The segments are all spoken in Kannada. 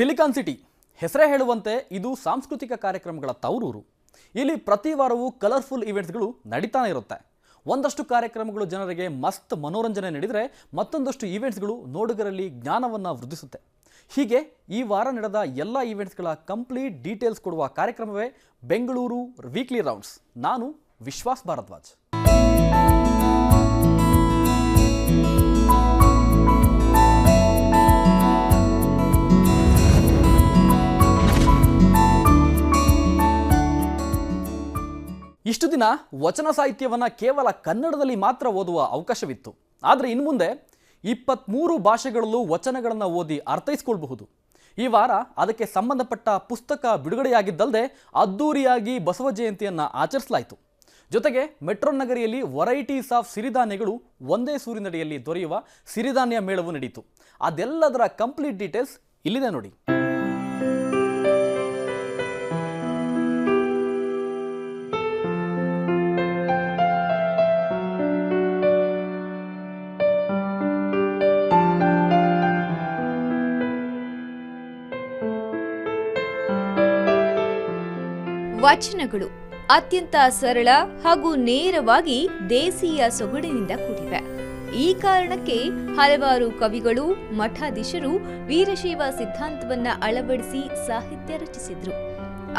Silicon city. ಹೆಸರೇ ಹೇಳುವಂತೆ ಇದು ಸಾಂಸ್ಕೃತಿಕ ಕಾರ್ಯಕ್ರಮಗಳ ತವರೂರು. ಇಲ್ಲಿ ಪ್ರತಿ ವಾರವೂ ಕಲರ್ಫುಲ್ ಇವೆಂಟ್ಸ್ಗಳು ನಡೀತಾನೆ ಇರುತ್ತೆ. ಒಂದಷ್ಟು ಕಾರ್ಯಕ್ರಮಗಳು ಜನರಿಗೆ ಮಸ್ತ್ ಮನೋರಂಜನೆ ನೀಡಿದರೆ ಮತ್ತೊಂದಷ್ಟು ಈವೆಂಟ್ಸ್ಗಳು ನೋಡುಗರಲ್ಲಿ ಜ್ಞಾನವನ್ನು ವೃದ್ಧಿಸುತ್ತೆ. ಹೀಗೆ ಈ ವಾರ ನಡೆದ ಎಲ್ಲ ಈವೆಂಟ್ಸ್ಗಳ ಕಂಪ್ಲೀಟ್ ಡೀಟೇಲ್ಸ್ ಕೊಡುವ ಕಾರ್ಯಕ್ರಮವೇ ಬೆಂಗಳೂರು ವೀಕ್ಲಿ ರೌಂಡ್ಸ್. ನಾನು ವಿಶ್ವಾಸ್ ಭಾರದ್ವಾಜ್. ಇಷ್ಟು ದಿನ ವಚನ ಸಾಹಿತ್ಯವನ್ನು ಕೇವಲ ಕನ್ನಡದಲ್ಲಿ ಮಾತ್ರ ಓದುವ ಅವಕಾಶವಿತ್ತು. ಆದರೆ ಇನ್ನು ಮುಂದೆ ಇಪ್ಪತ್ತ್ಮೂರು ಭಾಷೆಗಳಲ್ಲೂ ವಚನಗಳನ್ನು ಓದಿ ಅರ್ಥೈಸ್ಕೊಳ್ಬಹುದು. ಈ ವಾರ ಅದಕ್ಕೆ ಸಂಬಂಧಪಟ್ಟ ಪುಸ್ತಕ ಬಿಡುಗಡೆಯಾಗಿದ್ದಲ್ಲದೆ ಅದ್ದೂರಿಯಾಗಿ ಬಸವ ಜಯಂತಿಯನ್ನು ಆಚರಿಸಲಾಯಿತು. ಜೊತೆಗೆ ಮೆಟ್ರೋ ನಗರಿಯಲ್ಲಿ ವೆರೈಟೀಸ್ ಆಫ್ ಸಿರಿಧಾನ್ಯಗಳು ಒಂದೇ ಸೂರಿನಡಿಯಲ್ಲಿ ದೊರೆಯುವ ಸಿರಿಧಾನ್ಯ ಮೇಳವು ನಡೆಯಿತು ಅದೆಲ್ಲದರ ಕಂಪ್ಲೀಟ್ ಡೀಟೇಲ್ಸ್ ಇಲ್ಲಿದೆ ನೋಡಿ. ವಚನಗಳು ಅತ್ಯಂತ ಸರಳ ಹಾಗೂ ನೇರವಾಗಿ ದೇಸಿಯ ಸೊಗಡಿನಿಂದ ಕೂಡಿವೆ. ಈ ಕಾರಣಕ್ಕೆ ಹಲವಾರು ಕವಿಗಳು, ಮಠಾಧೀಶರು ವೀರಶೈವ ಸಿದ್ಧಾಂತವನ್ನ ಅಳವಡಿಸಿ ಸಾಹಿತ್ಯ ರಚಿಸಿದ್ರು.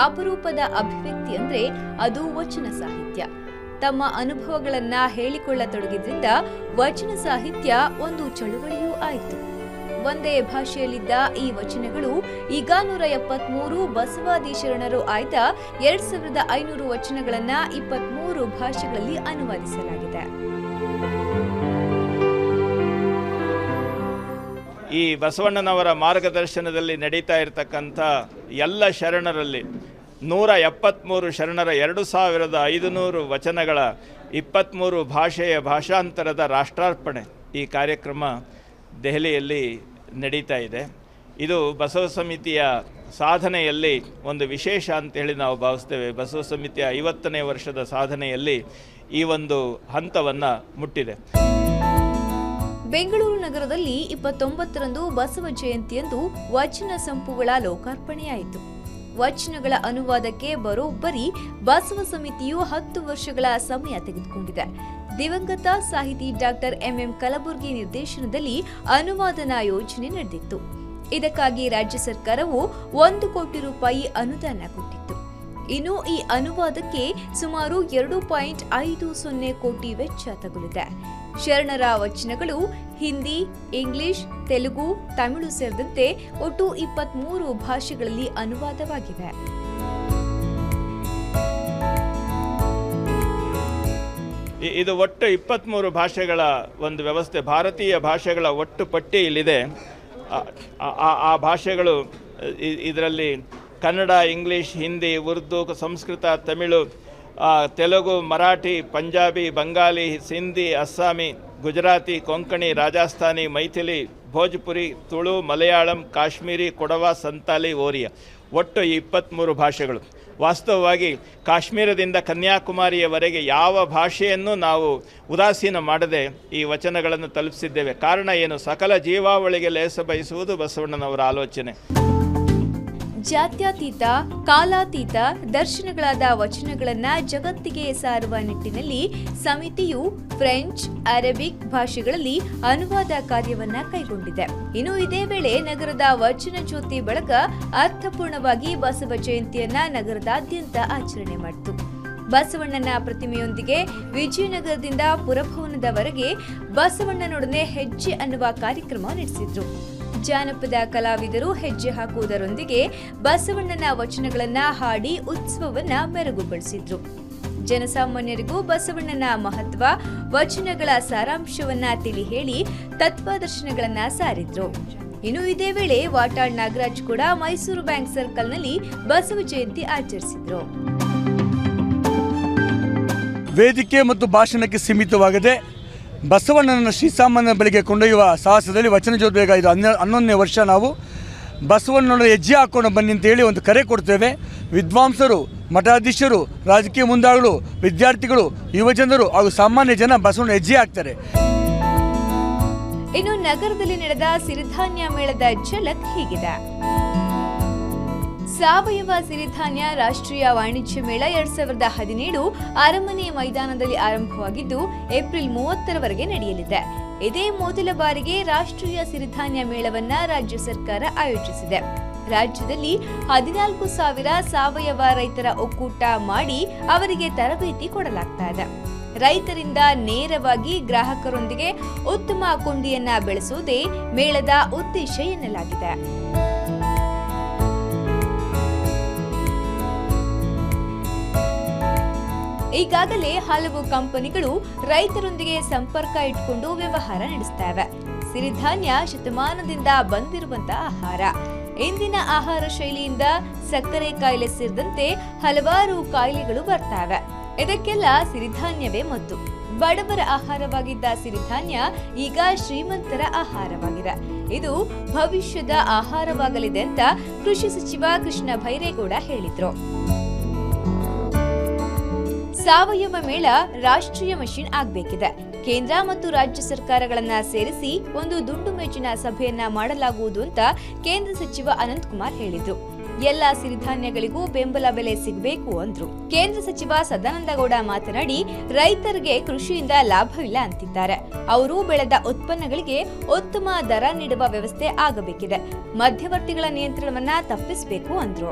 ಅಪರೂಪದ ಅಭಿವ್ಯಕ್ತಿ ಅಂದ್ರೆ ಅದು ವಚನ ಸಾಹಿತ್ಯ. ತಮ್ಮ ಅನುಭವಗಳನ್ನ ಹೇಳಿಕೊಳ್ಳತೊಡಗಿದ್ರಿಂದ ವಚನ ಸಾಹಿತ್ಯ ಒಂದು ಚಳುವಳಿಯೂ ಆಯಿತು. ಒಂದೇ ಭಾಷೆಯಲ್ಲಿದ್ದ ಈ ವಚನಗಳು ಈಗ ನೂರ ಎಪ್ಪತ್ಮೂರು ಬಸವಾದಿ ಶರಣರು ಆಯ್ದ ಎರಡ್ ಸಾವಿರದ ಐನೂರು ವಚನಗಳನ್ನ ಇಪ್ಪತ್ಮೂರು ಭಾಷೆಗಳಲ್ಲಿ ಅನುವಾದಿಸಲಾಗಿದೆ. ಈ ಬಸವಣ್ಣನವರ ಮಾರ್ಗದರ್ಶನದಲ್ಲಿ ನಡೀತಾ ಇರತಕ್ಕಂಥ ಎಲ್ಲ ಶರಣರಲ್ಲಿ ನೂರ ಎಪ್ಪತ್ತ್ಮೂರು ಶರಣರ ಎರಡು ಸಾವಿರದ ಐದುನೂರು ವಚನಗಳ ಇಪ್ಪತ್ತ್ಮೂರು ಭಾಷೆಯ ಭಾಷಾಂತರದ ರಾಷ್ಟ್ರಾರ್ಪಣೆ ಈ ಕಾರ್ಯಕ್ರಮ ದೆಹಲಿಯಲ್ಲಿ ನಡೀತಾ ಇದೆ. ಇದು ಬಸವ ಸಮಿತಿಯ ಸಾಧನೆಯಲ್ಲಿ ಒಂದು ವಿಶೇಷ ಅಂತೇಳಿ ನಾವು ಭಾವಿಸ್ತೇವೆ. ಬಸವ ಸಮಿತಿಯ ಐವತ್ತನೇ ವರ್ಷದ ಸಾಧನೆಯಲ್ಲಿ ಈ ಒಂದು ಹಂತವನ್ನು ಮುಟ್ಟಿದೆ. ಬೆಂಗಳೂರು ನಗರದಲ್ಲಿ ಇಪ್ಪತ್ತೊಂಬತ್ತರಂದು ಬಸವ ಜಯಂತಿಯಂದು ವಚನ ಸಂಪುಗಳ ಲೋಕಾರ್ಪಣೆಯಾಯಿತು. ವಚನಗಳ ಅನುವಾದಕ್ಕೆ ಬರೋಬ್ಬರಿ ಬಸವ ಸಮಿತಿಯು ಹತ್ತು ವರ್ಷಗಳ ಸಮಯ ತೆಗೆದುಕೊಂಡಿದೆ. ದಿವಂಗತ ಸಾಹಿತಿ ಡಾಕ್ಟರ್ ಎಂಎಂ ಕಲಬುರ್ಗಿ ನಿರ್ದೇಶನದಲ್ಲಿ ಅನುವಾದನಾ ಯೋಜನೆ ನಡೆದಿತ್ತು. ಇದಕ್ಕಾಗಿ ರಾಜ್ಯ ಸರ್ಕಾರವು ಒಂದು ಕೋಟಿ ರೂಪಾಯಿ ಅನುದಾನ ಕೊಟ್ಟಿತ್ತು. ಇನ್ನು ಈ ಅನುವಾದಕ್ಕೆ ಸುಮಾರು ಎರಡು ಪಾಯಿಂಟ್ ಐದು ಸೊನ್ನೆ ಕೋಟಿ ವೆಚ್ಚ ತಗುಲಿದೆ. ಶರಣರ ವಚನಗಳು ಹಿಂದಿ, ಇಂಗ್ಲಿಷ್, ತೆಲುಗು, ತಮಿಳು ಸೇರಿದಂತೆ ಒಟ್ಟು ಇಪ್ಪತ್ಮೂರು ಭಾಷೆಗಳಲ್ಲಿ ಅನುವಾದವಾಗಿವೆ. ಇದು ಒಟ್ಟು ಇಪ್ಪತ್ತ್ಮೂರು ಭಾಷೆಗಳ ಒಂದು ವ್ಯವಸ್ಥೆ. ಭಾರತೀಯ ಭಾಷೆಗಳ ಒಟ್ಟು ಪಟ್ಟಿ ಇಲ್ಲಿದೆ. ಆ- ಭಾಷೆಗಳು ಇದರಲ್ಲಿ ಕನ್ನಡ, ಇಂಗ್ಲೀಷ್, ಹಿಂದಿ, ಉರ್ದು, ಸಂಸ್ಕೃತ, ತಮಿಳು ತೆಲುಗು, ಮರಾಠಿ, ಪಂಜಾಬಿ ಬಂಗಾಲಿ ಸಿಂಧಿ, ಅಸ್ಸಾಮಿ, ಗುಜರಾತಿ, ಕೊಂಕಣಿ, ರಾಜಸ್ಥಾನಿ, ಮೈಥಿಲಿ, ಭೋಜ್ಪುರಿ, ತುಳು, ಮಲಯಾಳಂ, ಕಾಶ್ಮೀರಿ, ಕೊಡವ, ಸಂತಾಲಿ, ಓರಿಯ. ಒಟ್ಟು ಈ ಇಪ್ಪತ್ತ್ಮೂರು ಭಾಷೆಗಳು. ವಾಸ್ತವವಾಗಿ ಕಾಶ್ಮೀರದಿಂದ ಕನ್ಯಾಕುಮಾರಿಯವರೆಗೆ ಯಾವ ಭಾಷೆಯನ್ನು ನಾವು ಉದಾಸೀನ ಮಾಡದೆ ಈ ವಚನಗಳನ್ನು ತಲುಪಿಸಿದ್ದೇವೆ. ಕಾರಣ ಏನು? ಸಕಲ ಜೀವಾವಳಿಗೆ ಲೇಸ ಬಯಸುವುದು ಬಸವಣ್ಣನವರ ಆಲೋಚನೆ. ಜಾತ್ಯತೀತ, ಕಾಲಾತೀತ ದರ್ಶನಗಳಾದ ವಚನಗಳನ್ನ ಜಗತ್ತಿಗೆ ಸಾರುವ ನಿಟ್ಟಿನಲ್ಲಿ ಸಮಿತಿಯು ಫ್ರೆಂಚ್, ಅರೇಬಿಕ್ ಭಾಷೆಗಳಲ್ಲಿ ಅನುವಾದ ಕಾರ್ಯವನ್ನ ಕೈಗೊಂಡಿದೆ. ಇನ್ನು ಇದೇ ವೇಳೆ ನಗರದ ವಚನ ಜ್ಯೋತಿ ಬಳಗ ಅರ್ಥಪೂರ್ಣವಾಗಿ ಬಸವ ಜಯಂತಿಯನ್ನ ನಗರದಾದ್ಯಂತ ಆಚರಣೆ ಮಾಡಿತು. ಬಸವಣ್ಣನ ಪ್ರತಿಮೆಯೊಂದಿಗೆ ವಿಜಯನಗರದಿಂದ ಪುರಭವನದವರೆಗೆ ಬಸವಣ್ಣನೊಡನೆ ಹೆಜ್ಜೆ ಅನ್ನುವ ಕಾರ್ಯಕ್ರಮ ನಡೆಸಿದ್ರು. ಜಾನಪದ ಕಲಾವಿದರು ಹೆಜ್ಜೆ ಹಾಕುವುದರೊಂದಿಗೆ ಬಸವಣ್ಣನ ವಚನಗಳನ್ನ ಹಾಡಿ ಉತ್ಸವವನ್ನ ಮೆರುಗುಗೊಳಿಸಿದ್ರು. ಜನಸಾಮಾನ್ಯರಿಗೂ ಬಸವಣ್ಣನ ಮಹತ್ವ, ವಚನಗಳ ಸಾರಾಂಶವನ್ನ ತಿಳಿ ಹೇಳಿ ತತ್ವದರ್ಶನಗಳನ್ನ ಸಾರಿದ್ರು. ಇನ್ನು ಇದೇ ವೇಳೆ ವಾಟಾಳ್ ನಾಗರಾಜ್ ಕೂಡ ಮೈಸೂರು ಬ್ಯಾಂಕ್ ಸರ್ಕಲ್ನಲ್ಲಿ ಬಸವ ಜಯಂತಿ ಆಚರಿಸಿದ್ರು. ವೇದಿಕೆ ಮತ್ತು ಭಾಷಣಕ್ಕೆ ಸೀಮಿತವಾಗದೆ ಬಸವಣ್ಣನ ಶ್ರೀಸಾಮಾನ್ಯ ಬಳಿಗೆ ಕೊಂಡೊಯ್ಯುವ ಸಾಹಸದಲ್ಲಿ ವಚನ ಜ್ಯೋತಿಗ ಇದು ಹನ್ನೆ ಹನ್ನೊಂದನೇ ವರ್ಷ ನಾವು ಬಸವಣ್ಣನ ಹೆಜ್ಜೆ ಹಾಕೊಂಡು ಬನ್ನಿ ಅಂತೇಳಿ ಒಂದು ಕರೆ ಕೊಡ್ತೇವೆ. ವಿದ್ವಾಂಸರು, ಮಠಾಧೀಶರು, ರಾಜಕೀಯ ಮುಂದಾಳುಗಳು ವಿದ್ಯಾರ್ಥಿಗಳು, ಯುವಜನರು ಹಾಗೂ ಸಾಮಾನ್ಯ ಜನ ಬಸವಣ್ಣ ಹೆಜ್ಜೆ ಹಾಕ್ತಾರೆ. ಇನ್ನು ನಗರದಲ್ಲಿ ನಡೆದ ಸಿರಿಧಾನ್ಯ ಮೇಳದ ಝಲಕ್ ಹೀಗಿದೆ. ಸಾವಯವ ಸಿರಿಧಾನ್ಯ ರಾಷ್ಟ್ರೀಯ ವಾಣಿಜ್ಯ ಮೇಳ ಎರಡ್ ಸಾವಿರದ ಹದಿನೇಳು ಅರಮನೆ ಮೈದಾನದಲ್ಲಿ ಆರಂಭವಾಗಿದ್ದು, ಏಪ್ರಿಲ್ ಮೂವತ್ತರವರೆಗೆ ನಡೆಯಲಿದೆ. ಇದೇ ಮೊದಲ ಬಾರಿಗೆ ರಾಷ್ಟ್ರೀಯ ಸಿರಿಧಾನ್ಯ ಮೇಳವನ್ನ ರಾಜ್ಯ ಸರ್ಕಾರ ಆಯೋಜಿಸಿದೆ. ರಾಜ್ಯದಲ್ಲಿ ಹದಿನಾಲ್ಕು ಸಾವಿರ ಸಾವಯವ ರೈತರ ಒಕ್ಕೂಟ ಮಾಡಿ ಅವರಿಗೆ ತರಬೇತಿ ಕೊಡಲಾಗ್ತಾ ಇದೆ. ರೈತರಿಂದ ನೇರವಾಗಿ ಗ್ರಾಹಕರೊಂದಿಗೆ ಉತ್ತಮ ಕೊಂಡಿಯನ್ನ ಬೆಳೆಸುವುದೇ ಮೇಳದ ಉದ್ದೇಶ ಎನ್ನಲಾಗಿದೆ. ಈಗಾಗಲೇ ಹಲವು ಕಂಪನಿಗಳು ರೈತರೊಂದಿಗೆ ಸಂಪರ್ಕ ಇಟ್ಕೊಂಡು ವ್ಯವಹಾರ ನಡೆಸ್ತಾ ಸಿರಿಧಾನ್ಯ ಶತಮಾನದಿಂದ ಬಂದಿರುವಂತಹ ಆಹಾರ. ಇಂದಿನ ಆಹಾರ ಶೈಲಿಯಿಂದ ಸಕ್ಕರೆ ಕಾಯಿಲೆ ಸೇರಿದಂತೆ ಹಲವಾರು ಕಾಯಿಲೆಗಳು ಬರ್ತಾವೆ. ಇದಕ್ಕೆಲ್ಲ ಸಿರಿಧಾನ್ಯವೇ ಮದ್ದು. ಬಡವರ ಆಹಾರವಾಗಿದ್ದ ಸಿರಿಧಾನ್ಯ ಈಗ ಶ್ರೀಮಂತರ ಆಹಾರವಾಗಿದೆ. ಇದು ಭವಿಷ್ಯದ ಆಹಾರವಾಗಲಿದೆ ಅಂತ ಕೃಷಿ ಸಚಿವ ಕೃಷ್ಣ ಭೈರೇಗೌಡ ಹೇಳಿದ್ರು. ಸಾವಯವ ಮೇಳ ರಾಷ್ಟ್ರೀಯ ಮಷಿನ್ ಆಗಬೇಕಿದೆ. ಕೇಂದ್ರ ಮತ್ತು ರಾಜ್ಯ ಸರ್ಕಾರಗಳನ್ನ ಸೇರಿಸಿ ಒಂದು ದುಂಡು ಮೇಜಿನ ಸಭೆಯನ್ನ ಮಾಡಲಾಗುವುದು ಅಂತ ಕೇಂದ್ರ ಸಚಿವ ಅನಂತಕುಮಾರ್ ಹೇಳಿದ್ರು. ಎಲ್ಲ ಸಿರಿಧಾನ್ಯಗಳಿಗೂ ಬೆಂಬಲ ಬೆಲೆ ಸಿಗಬೇಕು ಅಂದ್ರು. ಕೇಂದ್ರ ಸಚಿವ ಸದಾನಂದಗೌಡ ಮಾತನಾಡಿ, ರೈತರಿಗೆ ಕೃಷಿಯಿಂದ ಲಾಭವಿಲ್ಲ ಅಂತಿದ್ದಾರೆ. ಅವರು ಬೆಳೆದ ಉತ್ಪನ್ನಗಳಿಗೆ ಉತ್ತಮ ದರ ನೀಡುವ ವ್ಯವಸ್ಥೆ ಆಗಬೇಕಿದೆ. ಮಧ್ಯವರ್ತಿಗಳ ನಿಯಂತ್ರಣವನ್ನ ತಪ್ಪಿಸಬೇಕು ಅಂದ್ರು.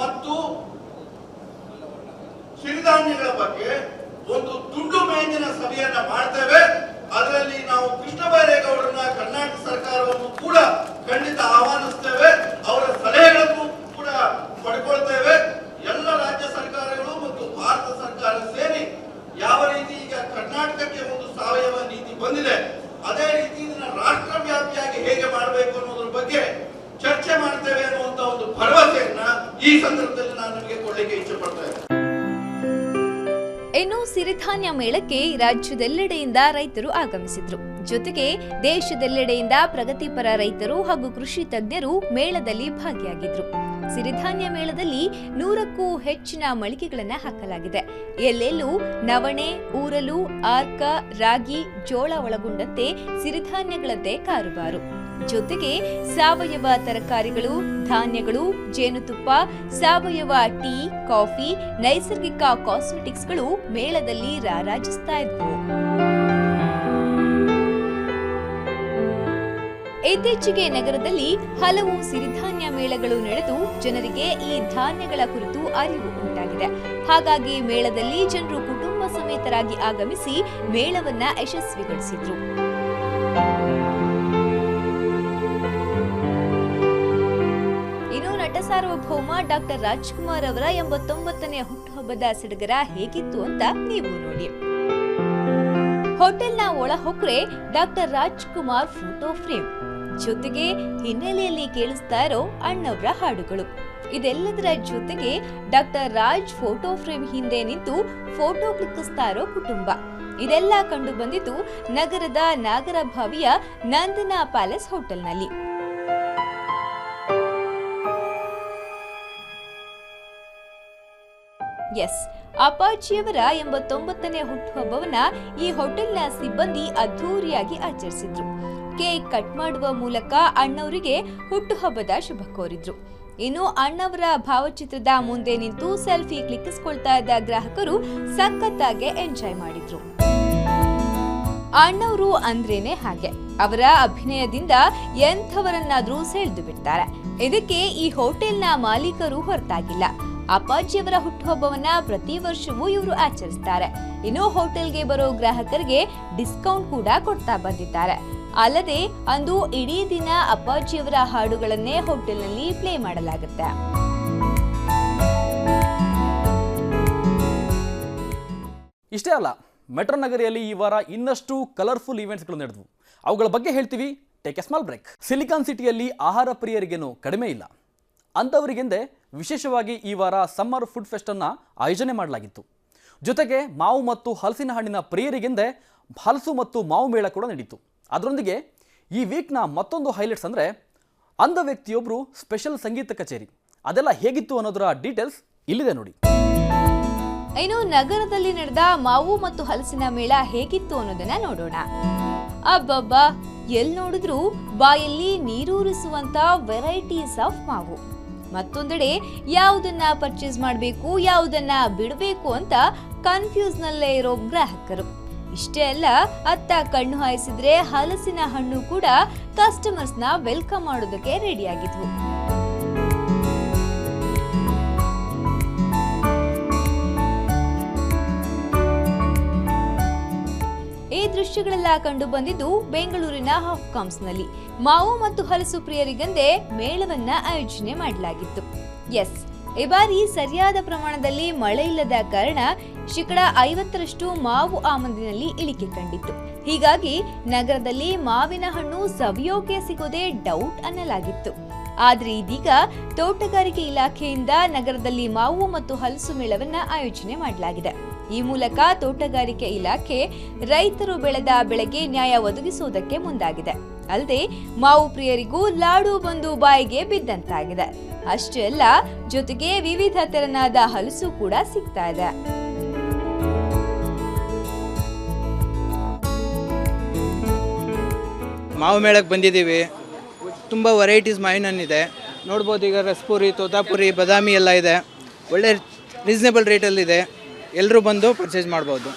ಮತ್ತು ಸಿರಿಧಾನ್ಯಗಳ ಬಗ್ಗೆ ಒಂದು ತುಂಡು ಮೇಜಿನ ಸಭೆಯನ್ನ ಮಾಡ್ತೇವೆ. ಅದರಲ್ಲಿ ನಾವು ಕೃಷ್ಣ ಬೈರೇಗೌಡರನ್ನ ಕರ್ನಾಟಕ ಸರ್ಕಾರವನ್ನು ಕೂಡ ಖಂಡಿತ ಆಹ್ವಾನಿಸ್ತೇವೆ. ಅವರ ಸಲಹೆಗಳನ್ನು ಕೂಡ ಪಡ್ಕೊಳ್ತೇವೆ. ಎಲ್ಲ ರಾಜ್ಯ ಸರ್ಕಾರಗಳು ಮತ್ತು ಭಾರತ ಸರ್ಕಾರ ಸೇರಿ ಯಾವ ರೀತಿ ಈಗ ಕರ್ನಾಟಕಕ್ಕೆ ಒಂದು ಸಾವಯವ ನೀತಿ ಬಂದಿದೆ ಸಿರಿಧಾನ್ಯ ಮೇಳಕ್ಕೆ ರಾಜ್ಯದೆಲ್ಲೆಡೆಯಿಂದ ರೈತರು ಆಗಮಿಸಿದ್ರು. ಜೊತೆಗೆ ದೇಶದೆಲ್ಲೆಡೆಯಿಂದ ಪ್ರಗತಿಪರ ರೈತರು ಹಾಗೂ ಕೃಷಿ ತಜ್ಞರು ಮೇಳದಲ್ಲಿ ಭಾಗಿಯಾಗಿದ್ರು. ಸಿರಿಧಾನ್ಯ ಮೇಳದಲ್ಲಿ ನೂರಕ್ಕೂ ಹೆಚ್ಚಿನ ಮಳಿಗೆಗಳನ್ನ ಹಾಕಲಾಗಿದೆ. ಎಲ್ಲೆಲ್ಲೂ ನವಣೆ, ಊರಲು, ಆರ್ಕ, ರಾಗಿ, ಜೋಳ ಒಳಗೊಂಡಂತೆ ಸಿರಿಧಾನ್ಯಗಳದ್ದೇ ಕಾರುಬಾರು. ಜೊತೆಗೆ ಸಾವಯವ ತರಕಾರಿಗಳು, ಧಾನ್ಯಗಳು, ಜೇನುತುಪ್ಪ, ಸಾವಯವ ಟೀ, ಕಾಫಿ, ನೈಸರ್ಗಿಕ ಕಾಸ್ಮೆಟಿಕ್ಸ್ಗಳು ಮೇಳದಲ್ಲಿ ರಾರಾಜಿಸ್ತಾ ಇದ್ವು. ಇತ್ತೀಚೆಗೆ ನಗರದಲ್ಲಿ ಹಲವು ಸಿರಿಧಾನ್ಯ ಮೇಳಗಳು ನಡೆದು ಜನರಿಗೆ ಈ ಧಾನ್ಯಗಳ ಕುರಿತು ಅರಿವು ಉಂಟಾಗಿದೆ. ಹಾಗಾಗಿ ಮೇಳದಲ್ಲಿ ಜನರು ಕುಟುಂಬ ಸಮೇತರಾಗಿ ಆಗಮಿಸಿ ಮೇಳವನ್ನ ಯಶಸ್ವಿಗೊಳಿಸಿದ್ರು. ಸಾರ್ವಭೌಮ ಡಾಕ್ಟರ್ ರಾಜ್ಕುಮಾರ್ ಅವರ ಎಂಬತ್ತೊಂಬತ್ತನೇ ಹುಟ್ಟುಹಬ್ಬದ ಸಡಗರ ಹೇಗಿತ್ತು ಅಂತ ನೀವು ನೋಡಿ. ಹೋಟೆಲ್ನ ಒಳ ಹೊಕ್ರೆ ಡಾಕ್ಟರ್ ರಾಜ್ಕುಮಾರ್ ಫೋಟೋ ಫ್ರೇಮ್. ಜೊತೆಗೆ ಹಿನ್ನೆಲೆಯಲ್ಲಿ ಕೇಳಿಸ್ತಾ ಇರೋ ಅಣ್ಣವರ ಹಾಡುಗಳು. ಇದೆಲ್ಲದರ ಜೊತೆಗೆ ಡಾಕ್ಟರ್ ರಾಜ್ ಫೋಟೋ ಫ್ರೇಮ್ ಹಿಂದೆ ನಿಂತು ಫೋಟೋ ಕ್ಲಿಕ್ಕಿಸ್ತಾ ಇರೋ ಕುಟುಂಬ. ಇದೆಲ್ಲ ಕಂಡು ಬಂದಿದ್ದು ನಗರದ ನಾಗರಭಾವಿಯ ನಂದನಾ ಪ್ಯಾಲೇಸ್ ಹೋಟೆಲ್ನಲ್ಲಿ. ಎಸ್ ಅಪಾಚಿಯವರ ಎಂಬತ್ತೊಂಬತ್ತನೇ ಹುಟ್ಟುಹಬ್ಬವನ್ನ ಈ ಹೋಟೆಲ್ನ ಸಿಬ್ಬಂದಿ ಅದ್ಧೂರಿಯಾಗಿ ಆಚರಿಸಿದ್ರು. ಕೇಕ್ ಕಟ್ ಮಾಡುವ ಮೂಲಕ ಅಣ್ಣವರಿಗೆ ಹುಟ್ಟುಹಬ್ಬದ ಶುಭ ಕೋರಿದ್ರು. ಇನ್ನು ಅಣ್ಣವರ ಭಾವಚಿತ್ರದ ಮುಂದೆ ನಿಂತು ಸೆಲ್ಫಿ ಕ್ಲಿಕ್ಕಿಸ್ಕೊಳ್ತಾ ಇದ್ದ ಗ್ರಾಹಕರು ಸಖತ್ತಾಗೆ ಎಂಜಾಯ್ ಮಾಡಿದ್ರು. ಅಣ್ಣವರು ಅಂದ್ರೇನೆ ಹಾಗೆ. ಅವರ ಅಭಿನಯದಿಂದ ಎಂಥವರನ್ನಾದ್ರೂ ಸೆಳೆದು ಬಿಡ್ತಾರೆ. ಇದಕ್ಕೆ ಈ ಹೋಟೆಲ್ನ ಮಾಲೀಕರು ಹೊರತಾಗಿಲ್ಲ. ಅಪ್ಪಾಜಿಯವರ ಹುಟ್ಟುಹಬ್ಬವನ್ನ ಪ್ರತಿ ವರ್ಷವೂ ಇವರು ಆಚರಿಸ್ತಾರೆ. ಇನ್ನು ಹೋಟೆಲ್ಗೆ ಬರೋ ಗ್ರಾಹಕರಿಗೆ ಡಿಸ್ಕೌಂಟ್ ಕೂಡ ಕೊಡ್ತಾ ಬಂದಿದ್ದಾರೆ. ಅಲ್ಲದೆ ಅಂದು ಇಡೀ ದಿನ ಅಪ್ಪಾಜಿಯವರ ಹಾಡುಗಳನ್ನೇ ಹೋಟೆಲ್ನಲ್ಲಿ ಪ್ಲೇ ಮಾಡಲಾಗುತ್ತೆ. ಇಷ್ಟೇ ಅಲ್ಲ, ಮೆಟ್ರೋ ನಗರಿಯಲ್ಲಿ ಈ ವಾರ ಇನ್ನಷ್ಟು ಕಲರ್ಫುಲ್ ಈವೆಂಟ್ಸ್ಗಳು ನಡೆದವು. ಅವುಗಳ ಬಗ್ಗೆ ಹೇಳ್ತೀವಿ take a small break silicon ಸಿಟಿಯಲ್ಲಿ ಆಹಾರ ಪ್ರಿಯರಿಗೇನು ಕಡಿಮೆ ಇಲ್ಲ. ಅಂಥವರಿಗೆಂದೇ ವಿಶೇಷವಾಗಿ ಈ ವಾರ ಸಮ್ಮರ್ ಫುಡ್ ಫೆಸ್ಟನ್ನು ಆಯೋಜನೆ ಮಾಡಲಾಗಿತ್ತು. ಜೊತೆಗೆ ಮಾವು ಮತ್ತು ಹಲಸಿನ ಹಣ್ಣಿನ ಪ್ರಿಯರಿಗೆಂದೇ ಹಲಸು ಮತ್ತು ಮಾವು ಮೇಳ ಕೂಡ ನಡೀತು. ಅದರೊಂದಿಗೆ ಈ ವೀಕ್ನ ಮತ್ತೊಂದು ಹೈಲೈಟ್ಸ್ ಅಂದರೆ ಅಂಧ ವ್ಯಕ್ತಿಯೊಬ್ಬರು ಸ್ಪೆಷಲ್ ಸಂಗೀತ ಕಚೇರಿ. ಅದೆಲ್ಲ ಹೇಗಿತ್ತು ಅನ್ನೋದರ ಡೀಟೇಲ್ಸ್ ಇಲ್ಲಿದೆ ನೋಡಿ. ಇನ್ನು ನಗರದಲ್ಲಿ ನಡೆದ ಮಾವು ಮತ್ತು ಹಲಸಿನ ಮೇಳ ಹೇಗಿತ್ತು ಅನ್ನೋದನ್ನ ನೋಡೋಣ. ಅಬ್ಬಬ್ಬಾ, ಎಲ್ ನೋಡಿದ್ರು ಬಾಯಲ್ಲಿ ನೀರೂರಿಸುವಂತ ವೆರೈಟೀಸ್ ಆಫ್ ಮಾವು. ಮತ್ತೊಂದೆಡೆ ಯಾವುದನ್ನ ಪರ್ಚೇಸ್ ಮಾಡಬೇಕು, ಯಾವುದನ್ನ ಬಿಡಬೇಕು ಅಂತ ಕನ್ಫ್ಯೂಸ್ ನಲ್ಲೇ ಇರೋ ಗ್ರಾಹಕರು. ಇಷ್ಟೇ ಅಲ್ಲ, ಅತ್ತ ಕಣ್ಣು ಹಾಯಿಸಿದ್ರೆ ಹಲಸಿನ ಹಣ್ಣು ಕೂಡ ಕಸ್ಟಮರ್ಸ್ನ ವೆಲ್ಕಮ್ ಮಾಡೋದಕ್ಕೆ ರೆಡಿಯಾಗಿದ್ವು ಈ ದೃಶ್ಯಗಳೆಲ್ಲ ಕಂಡು ಬಂದಿದ್ದು ಬೆಂಗಳೂರಿನ ಹಾಫ್ಕಾಮ್ಸ್ನಲ್ಲಿ ಮಾವು ಮತ್ತು ಹಲಸು ಪ್ರಿಯರಿಗಂದೇ ಮೇಳವನ್ನ ಆಯೋಜನೆ ಮಾಡಲಾಗಿತ್ತು. ಎಸ್, ಈ ಬಾರಿ ಸರಿಯಾದ ಪ್ರಮಾಣದಲ್ಲಿ ಮಳೆ ಇಲ್ಲದ ಕಾರಣ ಶೇಕಡ ಐವತ್ತರಷ್ಟು ಮಾವು ಆಮದಿನಲ್ಲಿ ಇಳಿಕೆ ಕಂಡಿತ್ತು. ಹೀಗಾಗಿ ನಗರದಲ್ಲಿ ಮಾವಿನ ಹಣ್ಣು ಸವಿಯೋಕೆ ಸಿಗೋದೇ ಡೌಟ್ ಅನ್ನಲಾಗಿತ್ತು. ಆದ್ರೆ ಇದೀಗ ತೋಟಗಾರಿಕೆ ಇಲಾಖೆಯಿಂದ ನಗರದಲ್ಲಿ ಮಾವು ಮತ್ತು ಹಲಸು ಮೇಳವನ್ನ ಆಯೋಜನೆ ಮಾಡಲಾಗಿದೆ. ಈ ಮೂಲಕ ತೋಟಗಾರಿಕೆ ಇಲಾಖೆ ರೈತರು ಬೆಳೆದ ಬೆಳೆಗೆ ನ್ಯಾಯ ಒದಗಿಸುವುದಕ್ಕೆ ಮುಂದಾಗಿದೆ. ಅಲ್ಲದೆ ಮಾವು ಪ್ರಿಯರಿಗೂ ಲಾಡು ಬಂದು ಬಾಯಿಗೆ ಬಿದ್ದಂತಾಗಿದೆ. ಅಷ್ಟೇ ಅಲ್ಲ, ಜೊತೆಗೆ ವಿವಿಧ ತೆರನಾದ ಹಲಸು ಕೂಡ ಸಿಗ್ತಾ ಇದೆ. ಮಾವು ಮೇಳಕ್ಕೆ ಬಂದಿದ್ದೀವಿ. ತುಂಬ ವೆರೈಟೀಸ್ ಮಾವಿನ ಹಣ್ಣಿದೆ ನೋಡ್ಬೋದು ಈಗ ರಸ್ಪುರಿ, ತೋತಾಪುರಿ, ಬದಾಮಿ ಎಲ್ಲ ಇದೆ. ಒಳ್ಳೆ ರೀಸನೇಬಲ್ ರೇಟಲ್ಲಿದೆ ಎಲ್ಲರೂ ಬಂದು ಪರ್ಚೇಸ್ ಮಾಡಬಹುದು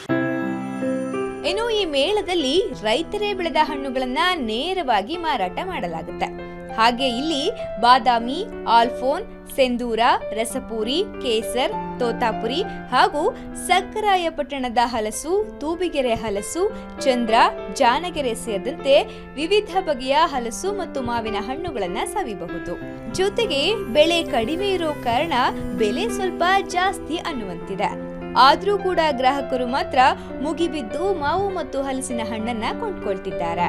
ಇನ್ನು ಈ ಮೇಳದಲ್ಲಿ ರೈತರೇ ಬೆಳೆದ ಹಣ್ಣುಗಳನ್ನ ನೇರವಾಗಿ ಮಾರಾಟ ಮಾಡಲಾಗುತ್ತೆ. ಹಾಗೆ ಇಲ್ಲಿ ಬಾದಾಮಿ, ಆಲ್ಫೋನ್, ಸೆಂದೂರ, ರಸಪೂರಿ, ಕೇಸರ್, ತೋತಾಪುರಿ ಹಾಗೂ ಸಕ್ಕರಾಯಪಟ್ಟಣದ ಹಲಸು, ತೂಬಿಗೆರೆ ಹಲಸು, ಚಂದ್ರ, ಜಾನಗೆರೆ ಸೇರಿದಂತೆ ವಿವಿಧ ಬಗೆಯ ಹಲಸು ಮತ್ತು ಮಾವಿನ ಹಣ್ಣುಗಳನ್ನ ಸವಿಬಹುದು. ಜೊತೆಗೆ ಬೆಳೆ ಕಡಿಮೆ ಇರೋ ಕಾರಣ ಬೆಲೆ ಸ್ವಲ್ಪ ಜಾಸ್ತಿ ಅನ್ನುವಂತಿದೆ. ಆದ್ರೂ ಕೂಡ ಗ್ರಾಹಕರು ಮಾತ್ರ ಮುಗಿಬಿದ್ದು ಮಾವು ಮತ್ತು ಹಲಸಿನ ಹಣ್ಣನ್ನ ಕೊಂಡ್ಕೊಳ್ತಿದ್ದಾರೆ.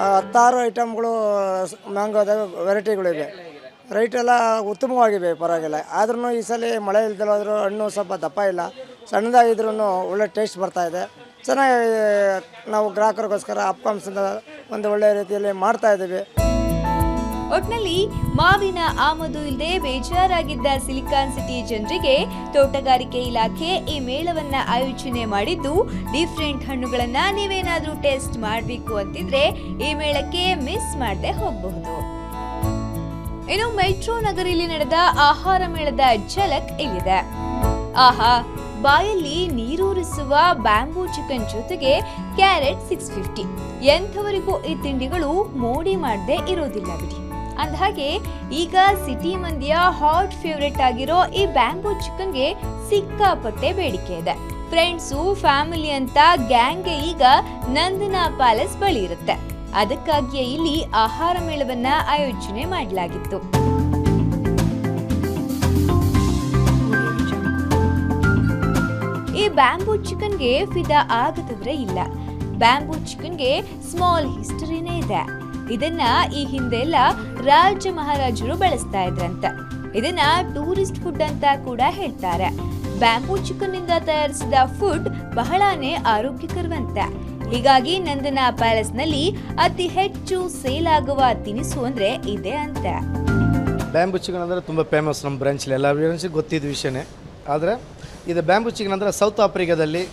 ಹತ್ತಾರು ಐಟಮ್ಗಳು ಮ್ಯಾಂಗೋದ ವೆರೈಟಿಗಳಿವೆ. ರೈಟ್ ಎಲ್ಲ ಉತ್ತಮವಾಗಿವೆ ಪರವಾಗಿಲ್ಲ. ಆದ್ರೂ ಈ ಸಲ ಮಳೆ ಇಲ್ದಲ್ಲಾದರೂ ಹಣ್ಣು ಸ್ವಲ್ಪ ದಪ್ಪ ಇಲ್ಲ. ಸಣ್ಣದಾಗಿದ್ರೂ ಒಳ್ಳೆ ಟೇಸ್ಟ್ ಬರ್ತಾ ಇದೆ. ಚೆನ್ನಾಗಿ ನಾವು ಗ್ರಾಹಕರಿಗೋಸ್ಕರ ಅಪ್ಕಾಮ್ಸಿಂದ ಒಂದು ಒಳ್ಳೆಯ ರೀತಿಯಲ್ಲಿ ಮಾಡ್ತಾ ಇದ್ದೀವಿ. ಒಟ್ನಲ್ಲಿ ಮಾವಿನ ಆಮದು ಇಲ್ಲದೆ ಬೇಜಾರಾಗಿದ್ದ ಸಿಲಿಕಾನ್ ಸಿಟಿ ಜನರಿಗೆ ತೋಟಗಾರಿಕೆ ಇಲಾಖೆ ಈ ಮೇಳವನ್ನ ಆಯೋಜನೆ ಮಾಡಿದ್ದು, ಡಿಫ್ರೆಂಟ್ ಹಣ್ಣುಗಳನ್ನ ನೀವೇನಾದ್ರೂ ಟೆಸ್ಟ್ ಮಾಡಬೇಕು ಅಂತಿದ್ರೆ ಈ ಮೇಳಕ್ಕೆ ಮಿಸ್ ಮಾಡದೆ ಹೋಗಬಹುದು. ಇನ್ನು ಮೆಟ್ರೋ ನಗರಿಯಲ್ಲಿ ನಡೆದ ಆಹಾರ ಮೇಳದ ಝಲಕ್ ಇಲ್ಲಿದೆ. ಆಹಾ, ಬಾಯಲ್ಲಿ ನೀರೂರಿಸುವ ಬ್ಯಾಂಬೂ ಚಿಕನ್ ಜೊತೆಗೆ ಕ್ಯಾರೆಟ್ ಸಿಕ್ಸ್ ಫಿಫ್ಟಿ ಎಂಥವರಿಗೂ ಈ ತಿಂಡಿಗಳು ಮೋಡಿ ಮಾಡದೆ ಇರೋದಿಲ್ಲ ಬಿಡಿ. ಅಂದಹಾಗೆ, ಈಗ ಸಿಟಿ ಮಂದಿಯ ಹಾಟ್ ಫೇವ್ರೆಟ್ ಆಗಿರೋ ಈ ಬ್ಯಾಂಬೂ ಚಿಕನ್ಗೆ ಸಿಕ್ಕಾಪಟ್ಟೆ ಬೇಡಿಕೆ ಇದೆ. ಫ್ರೆಂಡ್ಸು ಫ್ಯಾಮಿಲಿ ಅಂತ ಗ್ಯಾಂಗ್ಗೆ ಈಗ ನಂದನಾ ಪ್ಯಾಲೇಸ್ ಬಳಿ ಇರುತ್ತೆ. ಅದಕ್ಕಾಗಿಯೇ ಇಲ್ಲಿ ಆಹಾರ ಮೇಳವನ್ನ ಆಯೋಜನೆ ಮಾಡಲಾಗಿತ್ತು. ಈ ಬ್ಯಾಂಬೂ ಚಿಕನ್ಗೆ ಫಿದಾ ಆಗದಿದ್ರೆ ಇಲ್ಲ. ಬ್ಯಾಂಬೂ ಚಿಕನ್ಗೆ ಸ್ಮಾಲ್ ಹಿಸ್ಟರಿನೇ ಇದೆ. ಇದನ್ನ ಈ ಹಿಂದೆ ಎಲ್ಲ ರಾಜ ಮಹಾರಾಜರು ಬೆಳೆಸ್ತಾ ಇದ್ರಂತ. ಇದನ್ನ ಟೂರಿಸ್ಟ್ ಫುಡ್ ಅಂತ ಕೂಡ ಹೇಳ್ತಾರೆ. ಬ್ಯಾಂಬೂ ಚಿಕನ್ನಿಂದ ತಯಾರಿಸಿದ ಫುಡ್ ಬಹಳಾನೇ ಆರೋಗ್ಯಕರವಂತೆ. ಹೀಗಾಗಿ ನಂದನಾ ಪ್ಯಾಲೇಸ್ನಲ್ಲಿ ಅತಿ ಹೆಚ್ಚು ಸೇಲ್ ಆಗುವ ತಿನಿಸು ಅಂದ್ರೆ ಇದೆ ಅಂತ. ಬ್ಯಾಂಬೂ ಚಿಕನ್ ಅಂದರೆ ತುಂಬ ಫೇಮಸ್ ನಮ್ಮ ಬ್ರಾಂಚಲ್ಲಿ ಎಲ್ಲ ಬ್ರಾಂಚಿಗೆ ಗೊತ್ತಿದ್ದ ವಿಷಯನೇ. ಆದ್ರೆ ಇದು ಬ್ಯಾಂಬೂ ಚಿಕನ್ ಅಂದರೆ ಸೌತ್ ಆಫ್ರಿಕಾದಲ್ಲಿ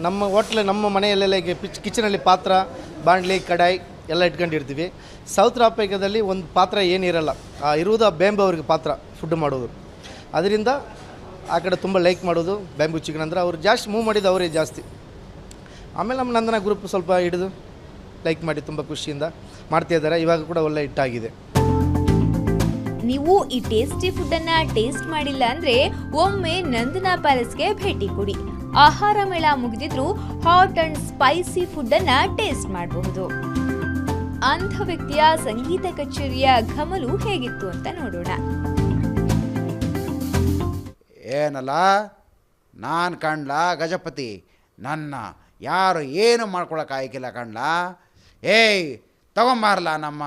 ನಮ್ಮ ಹೋಟ್ಲ್ ನಮ್ಮ ಮನೆಯಲ್ಲೆಲ್ಲ ಈಗ ಪಿಚ್ ಕಿಚನಲ್ಲಿ ಪಾತ್ರ, ಬಾಂಡ್ಲಿ, ಕಡಾಯಿ ಎಲ್ಲ ಇಟ್ಕೊಂಡಿರ್ತೀವಿ. ಸೌತ್ ಆಫ್ರಿಕಾದಲ್ಲಿ ಒಂದು ಪಾತ್ರ ಏನಿರಲ್ಲ ಇರುವುದು ಆ ಬ್ಯಾಂಬು ಅವ್ರಿಗೆ ಪಾತ್ರ ಫುಡ್ ಮಾಡೋದು. ಅದರಿಂದ ಆ ಕಡೆ ತುಂಬ ಲೈಕ್ ಮಾಡೋದು ಬ್ಯಾಂಬು ಚಿಕನ್ ಅಂದರೆ ಅವ್ರು ಜಾಸ್ತಿ ಮೂವ್ ಮಾಡಿದ್ದು ಅವರೇ ಜಾಸ್ತಿ. ಆಮೇಲೆ ನಮ್ಮ ನಂದನ ಗ್ರೂಪ್ ಸ್ವಲ್ಪ ಹಿಡಿದು ಲೈಕ್ ಮಾಡಿ ತುಂಬ ಖುಷಿಯಿಂದ ಮಾಡ್ತಾ ಇದ್ದಾರೆ, ಇವಾಗ ಕೂಡ ಒಳ್ಳೆ ಹಿಟ್ಟಾಗಿದೆ ನೀವು ಈ ಟೇಸ್ಟಿ ಫುಡ್ ಅನ್ನ ಟೇಸ್ಟ್ ಮಾಡಿಲ್ಲ ಅಂದ್ರೆ ಒಮ್ಮೆ ನಂದನಾ ಪ್ಯಾಲೇಸ್ಗೆ ಭೇಟಿ ಕೊಡಿ. ಆಹಾರ ಮೇಳ ಮುಗಿದಿದ್ರು ಹಾಟ್ ಅಂಡ್ ಸ್ಪೈಸಿ ಫುಡ್ ಅನ್ನ ಟೇಸ್ಟ್ ಮಾಡಬಹುದು. ಅಂಥ ವ್ಯಕ್ತಿಯ ಸಂಗೀತ ಕಚೇರಿಯ ಘಮಲು ಹೇಗಿತ್ತು ಅಂತ ನೋಡೋಣ. ಏನಲ್ಲ ನಾನು ಕಂಡ್ಲ ಗಜಪತಿ ನನ್ನ ಯಾರು ಏನು ಮಾಡ್ಕೊಳಕ್ಕಾಗಿಲ್ಲ ಕಂಡ್ಲ ಏಯ್ ತಗೊಂಬಾರಲ್ಲ ನಮ್ಮ